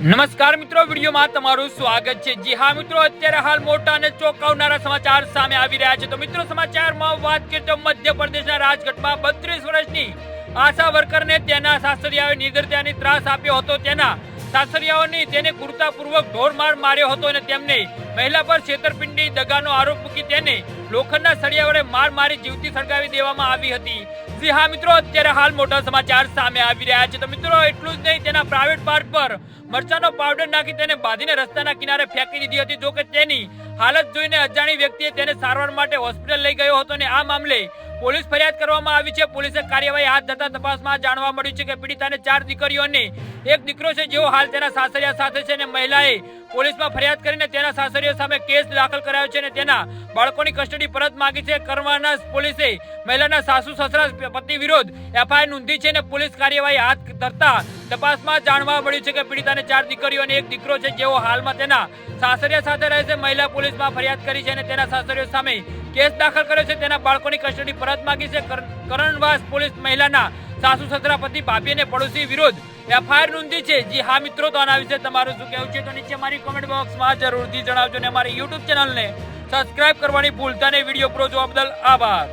નમસ્કાર મિત્રો, વિડીયોમાં તમારું સ્વાગત છે. જી હા મિત્રો, અત્યારે હાલ મોટા અને ચોંકાવનારા સમાચાર સામે આવી રહ્યા છે. તો મિત્રો, સમાચારમાં વાત કરીએ તો મધ્યપ્રદેશના રાજકોટમાં બત્રીસ વર્ષની આશા વર્કરને તેના સાસરિયાએ નિર્દયતાની ત્રાસ આપ્યો હતો. તેના સાસરિયાઓની તેને કુર્તાપૂર્વક ઢોરમાર માર્યો હતો અને તેમને મહિલા પર છેતરપિંડી દગાનો આરોપ મૂકી તેને લોખંડના સળિયા વડે માર મારી જીવતી સળગાવી દેવામાં આવી હતી. જી હા મિત્રો, અત્યારે હાલ મોટા સમાચાર સામે આવી રહ્યા છે. તો મિત્રો, એટલું જ નહીં, તેના પ્રાઇવેટ પાર્ટ પર મરચાનો પાવડર નાખી તેને બાંધીને રસ્તાના કિનારે ફેંકી દીધી હતી. જો કે તેની હાલત જોઈને અજાણી વ્યક્તિએ તેને સારવાર માટે હોસ્પિટલ લઈ ગયો હતો અને આ મામલે પોલીસ ફરિયાદ કરવામાં આવી છે. પોલીસે કાર્યવાહી હાથ ધરતા તપાસમાં જાણવા મળ્યું છે કે પીડિતાને ચાર દીકરીઓ એક દીકરો છે, જેઓ હાલ તેના સાસરિયા સાથે છે અને મહિલાએ પોલીસમાં ફરિયાદ કરીને તેના સાસરીઓ સામે કેસ દાખલ કરાયો છે અને તેના બાળકોની કસ્ટડી પરત માંગી છે. કરવાના પોલીસે મહિલાના સાસુ, સસરા પતિ વિરોધ એફઆઈઆર નોંધી છે અને પોલીસ કાર્યવાહી હાથ ધરતા તપાસમાં જાણવા મળ્યું છે કે પીડિતાને ચાર દીકરીઓ અને એક દીકરો છે, જેઓ હાલમાં તેના સાસરિયા સાથે રહે છે. મહિલા પોલીસમાં ફરિયાદ કરી છે અને તેના સાસરીઓ સામે કેસ દાખલ કર્યો છે. તેના બાળકોની કસ્ટડી પરત માંગી છે. કરણવાસ પોલીસ મહિલાના સાસુ, સસરા, પતિ, ભાભી અને પડોશી વિરુદ્ધ એફઆઈઆર નોંધી છે. જી હા મિત્રો, તો આના વિશે તમારું શું કહેવું છે? તો નીચે મારી કોમેન્ટ બોક્સમાં જરૂરથી જણાવજો અને અમારી યુટ્યુબ ચેનલને સબસ્ક્રાઇબ કરવાની ભૂલતા નહીં. વીડિયો પ્રો જોવા બદલ આભાર.